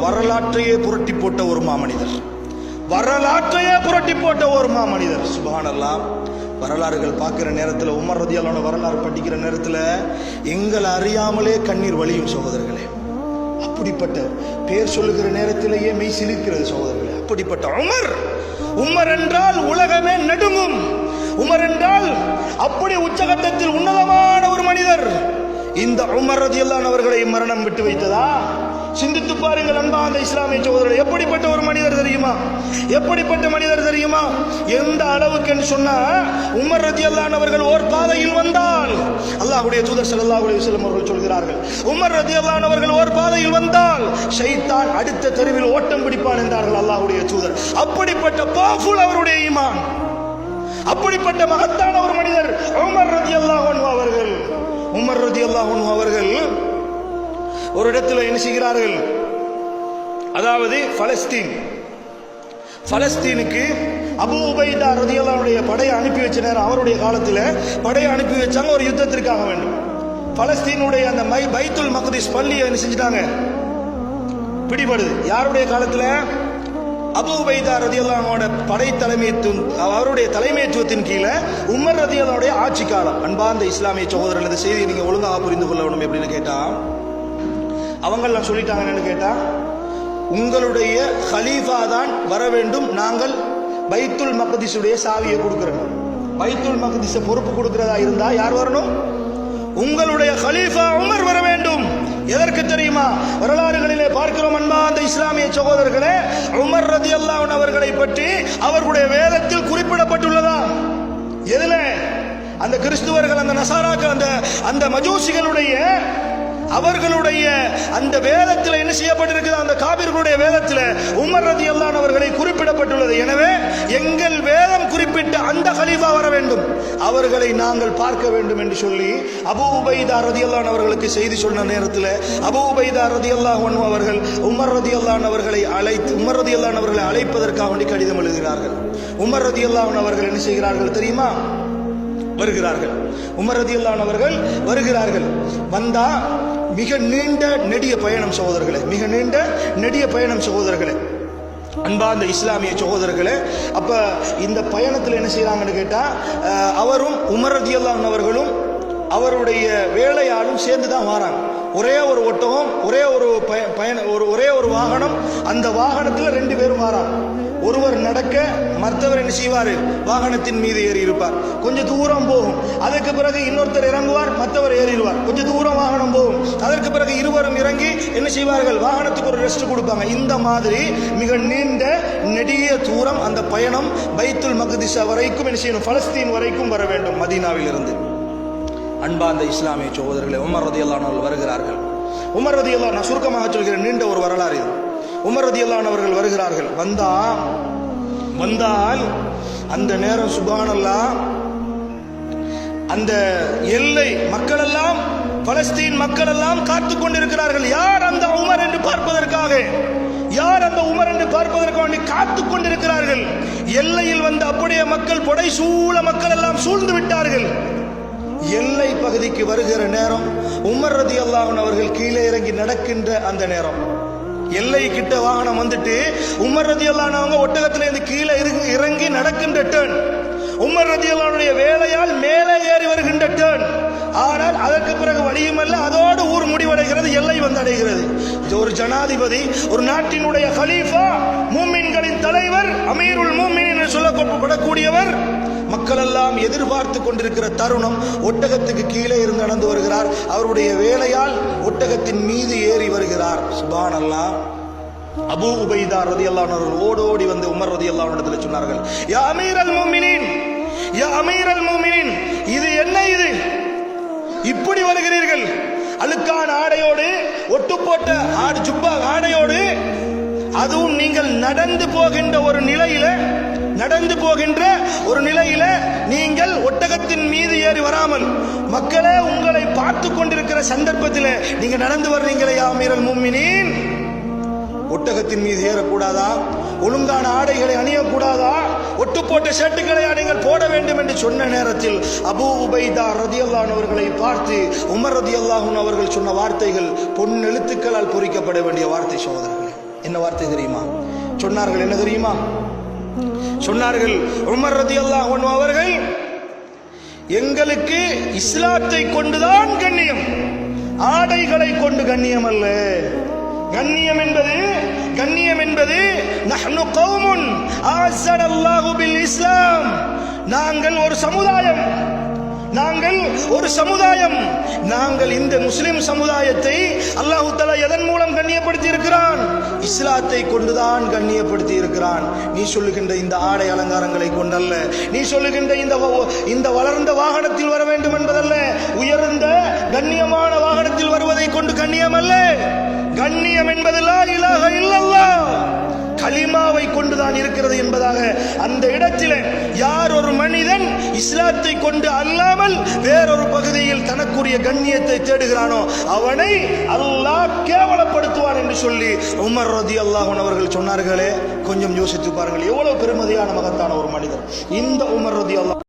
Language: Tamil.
வரலாற்றையே புரட்டி போட்ட ஒரு மாமனிதர். வரலாற்றையே புரட்டி போட்ட ஒரு மாமனிதர். சுபஹானல்லாஹ். வரலாறுகள் பார்க்கிற நேரத்தில் உமர் ரதியல்லான வரலாறு படிக்கிற நேரத்தில் எங்களை அறியாமலே கண்ணீர் வலியும் சகோதரர்களே. அப்படிப்பட்ட பேர் சொல்லுகிற நேரத்திலேயே மெய் சிலிர்க்கிறது சகோதரர்களே. அப்படிப்பட்ட உமர் உமர் என்றால் உலகமே நடுங்கும். உமர் என்றால் அப்படி உச்சகட்டத்தில் உன்னதமான ஒரு மனிதர். இந்த உமர் ரதியல்லான் அவர்களை மரணம் விட்டு வைத்ததா? சிந்தித்து பாருங்கள் அன்பா அந்த இஸ்லாமிய சகோதரர் எப்படிப்பட்ட ஒரு மனிதர் தெரியுமா? எப்படிப்பட்ட மனிதர் தெரியுமா? எந்த அளவுக்கு என்று சொன்னா உமர் ரதி அவர்கள் ஓர் பாதையில் வந்தால் அல்லாஹுடைய தூதர் சல்லாஹுடைய செல்லும் அவர்கள் சொல்கிறார்கள் உமர் ரதி அவர்கள் ஓர் பாதையில் வந்தால் ஷைத்தான் அடுத்த தெருவில் ஓட்டம் பிடிப்பான் என்றார்கள் அல்லாஹுடைய தூதர். அப்படிப்பட்ட பாஃபுல் அவருடைய ஈமான் அப்படிப்பட்ட மகத்தான ஒரு மனிதர் உமர் ரதி அல்லாஹ் உமர் ரதியல்லாஹு அன்ஹு அவர்கள் ஒரு இடத்துல என்ன செய்கிறார்கள்? அதாவது பலஸ்தீன். பலஸ்தீனுக்கு அபு உபைதா ரதியல்லாவுடைய படையை அனுப்பி வச்ச நேரம் அவருடைய காலத்தில் படையை அனுப்பி வச்சாங்க ஒரு யுத்தத்திற்காக வேண்டும். பலஸ்தீனுடைய அந்த மை பைத்துல் மக்திஸ் பள்ளியை என்ன செஞ்சிட்டாங்க? பிடிபடுது. யாருடைய காலத்தில்? அபு உபைதா ரதியல்லானோட படை தலைமைத்துவம் அவருடைய தலைமைத்துவத்தின் கீழே உமர் ரதியல்லாவுடைய ஆட்சி காலம். அன்பார்ந்த இஸ்லாமிய சகோதரர்கள் இந்த செய்தியை நீங்க ஒழுங்காக புரிந்து கொள்ள வேணும் எப்படின்னு கேட்டா அவங்கெல்லாம் சொல்லிட்டாங்க என்னன்னு கேட்டா உங்களுடைய ஹலீஃபா தான் வர வேண்டும் நாங்கள் பைத்துல் மக்திஸுடைய சாவியை கொடுக்குறோம். பைத்துல் மக்திஸ பொறுப்பு கொடுக்கிறதா இருந்தா யார் வரணும்? உங்களுடைய ஹலீஃபா உமர் வர வேண்டும். எதற்கு தெரியுமா? வரலாறுகளிலே பார்க்கிறோம் அன்பா அந்த இஸ்லாமிய சகோதரர்களே உமர் ரதி அவர்களை பற்றி அவர்களுடைய வேதத்தில் குறிப்பிடப்பட்டுள்ளதா? எதுல? அந்த கிறிஸ்துவர்கள் அந்த நசாராக்கள் அந்த அந்த மஜூசிகளுடைய அவர்களுடைய அந்த வேதத்தில் என்ன செய்யப்பட்டிருக்குது? அந்த காபிர்களுடைய வேதத்தில் உமர் ரதி அவர்களை குறிப்பிடப்பட்டுள்ளது. எனவே எங்கள் வேதம் குறிப்பிட்ட அந்த ஹலீஃபா வர வேண்டும். அவர்களை நாங்கள் பார்க்க வேண்டும் என்று சொல்லி அபு உபைதா ரதி அவர்களுக்கு செய்தி சொன்ன நேரத்தில் அபு உபைதா ரதி அவர்கள் உமர் ரதி அவர்களை அழைத்து உமர் ரதி அவர்களை அழைப்பதற்காக வேண்டி கடிதம் எழுதுகிறார்கள். உமர் ரதி அவர்கள் என்ன செய்கிறார்கள் தெரியுமா? வருகிறார்கள். உமர் ரதியுல்லான் அவர்கள் வருகிறார்கள். வந்தா மிக நீண்ட நெடிய பயணம் சகோதரர்களே மிக நீண்ட நெடிய பயணம் சகோதரர்களே. அன்பார்ந்த இஸ்லாமிய சகோதரர்களே அப்போ இந்த பயணத்தில் என்ன செய்கிறாங்கன்னு கேட்டால் அவரும் உமர் அவர்களும் அவருடைய வேலையாலும் சேர்ந்து தான் வராங்க. ஒரே ஒரு ஒட்டகம் ஒரே ஒரு பய- பயண ஒரு ஒரே ஒரு வாகனம் அந்த வாகனத்தில் ரெண்டு பேரும் வராங்க. ஒருவர் நடக்க மற்றவர் என்ன செய்வார்? வாகனத்தின் மீது ஏறி இருப்பார் கொஞ்சம் தூரம் போகும். அதற்கு பிறகு இன்னொருத்தர் இறங்குவார் மற்றவர் ஏறிடுவார். கொஞ்சம் தூரம் வாகனம் போகும். அதற்கு பிறகு இருவரும் இறங்கி என்ன செய்வார்கள்? வாகனத்துக்கு ஒரு ரெஸ்ட் கொடுப்பாங்க. இந்த மாதிரி மிக நீண்ட நெடிய தூரம் அந்த பயணம் பைத்துல் மகதிஷா வரைக்கும் என்ன செய்யணும்? பலஸ்தீன் வரைக்கும் வர வேண்டும் மதீனாவில் இருந்து இஸ்லாமிய சகோதரர்களை உமர் ரதியல்லானவர்கள் வருகிறார்கள். உமர் ரதி நான் சுருக்கமாக சொல்கிறேன் நீண்ட ஒரு வரலாறு இது. உமர் ரதி அவர்கள் வருகிறார்கள். வந்தா வந்தால் அந்த நேரம் சுபானல்லா அந்த எல்லை மக்கள் எல்லாம் பலஸ்தீன் மக்கள் எல்லாம் காத்து கொண்டிருக்கிறார்கள். யார் அந்த உமர் என்று பார்ப்பதற்காக? யார் அந்த உமர் என்று பார்ப்பதற்காக வேண்டி காத்து கொண்டிருக்கிறார்கள்? எல்லையில் வந்து அப்படியே மக்கள் புடை சூழ மக்கள் எல்லாம் சூழ்ந்து விட்டார்கள். எல்லை பகுதிக்கு வருகிற நேரம் உமர் ரதி அவர்கள் கீழே இறங்கி நடக்கின்ற அந்த நேரம். எல்லை கிட்ட வாகனம் வந்துட்டு உமர் ரதி அல்லானவங்க ஒட்டகத்துல இருந்து கீழே இறங்கி- இறங்கி நடக்கின்ற டேர்ன் உமர் ரதி வேலையால் மேலே ஏறி வருகின்ற டேர்ன் ஆனால் அதற்கு பிறகு வழியுமல்ல அதோடு ஊர் முடிவடைகிறது எல்லை வந்தடைகிறது. இது ஒரு ஜனாதிபதி ஒரு நாட்டினுடைய கலீஃபா மூமின்களின் தலைவர் அமீருல் மூமின் என்று சொல்லப்படக்கூடியவர் மக்கள் எல்லாம் எதிர்பார்த்து கொண்டிருக்கிற தருணம் ஒட்டகத்துக்கு கீழே இருந்து நடந்து வருகிறார். அவருடைய வேலையால் ஒட்டகத்தின் மீது ஏறி வருகிறார். சுபான் அல்லாஹ் அபு உபைதா ரதி அவர்கள் ஓடோடி வந்து உமர் ரதி இடத்துல சொன்னார்கள். யா அமீரல் மூமினின் யா அமீரல் மூமினின் இது என்ன இது? இப்படி வருகிறீர்கள். அழுக்கான ஆடையோடு ஒட்டு போட்ட ஆடு ஜுப்பா ஆடையோடு அதுவும் நீங்கள் நடந்து போகின்ற ஒரு நிலையில நடந்து போகின்ற ஒரு நிலையில நீங்கள் ஒட்டகத்தின் மீது ஏறி வராமல் மக்களே உங்களை பார்த்து கொண்டிருக்கிற சந்தர்ப்பத்தில் நீங்க நடந்து வர்றீங்களே யா மும்மினின். ஒட்டகத்தின் மீது ஏறக்கூடாதா? ஒழுங்கான ஆடைகளை அணியக்கூடாதா? ஒட்டு போட்ட ஷர்ட்டுகளை நீங்கள் போட வேண்டும் என்று சொன்ன நேரத்தில் அபூ உபைதா ரதியல்லான் அவர்களை பார்த்து உமர் ரதியல்லாஹூன் அவர்கள் சொன்ன வார்த்தைகள் பொன் எழுத்துக்களால் பொறிக்கப்பட வேண்டிய வார்த்தை சகோதரர்களே. என்ன வார்த்தை தெரியுமா? சொன்னார்கள் என்ன தெரியுமா? சொன்னார்கள். உமர் ரதியல்லாஹூன் அவர்கள் எங்களுக்கு இஸ்லாத்தை கொண்டுதான் கண்ணியம். ஆடைகளை கொண்டு கண்ணியம் அல்ல. கண்ணியம் என்பது கண்ணியம் என்பது நஹ்னு கௌமுன் ஆசடல்லாஹு பில் இஸ்லாம். நாங்கள் ஒரு சமுதாயம். நாங்கள் ஒரு சமுதாயம். நாங்கள் இந்த முஸ்லிம் சமுதாயத்தை அல்லாஹு தலா எதன் மூலம் கண்ணியப்படுத்தி இருக்கிறான் இஸ்லாத்தை கொண்டுதான் கண்ணியப்படுத்தி இருக்கிறான் நீ சொல்லுகின்ற இந்த ஆடை அலங்காரங்களை கொண்டல்ல. நீ சொல்லுகின்ற இந்த இந்த வளர்ந்த வாகனத்தில் வர வேண்டும் என்பதல்ல. உயர்ந்த கண்ணியமான வாகனத்தில் வருவதை கொண்டு கண்ணியம் அல்ல கண்ணியம் என்பதல்ல கலிமாவை கொண்டுதான் இருக்கிறது என்பதாக அந்த இடத்திலே யார் ஒரு மனிதன் இஸ்லாத்தை கொண்டு அல்லாமல் வேறொரு பகுதியில் தனக்குரிய கண்ணியத்தை தேடுகிறானோ அவனை அல்லாஹ் கேவலப்படுத்துவான் என்று சொல்லி உமர் ரதி அல்லாஹன் அவர்கள் சொன்னார்களே கொஞ்சம் யோசித்து பாருங்கள். எவ்வளவு பெருமதியான மகத்தான ஒரு மனிதர். இந்த உமர் ரதி அல்லாஹ்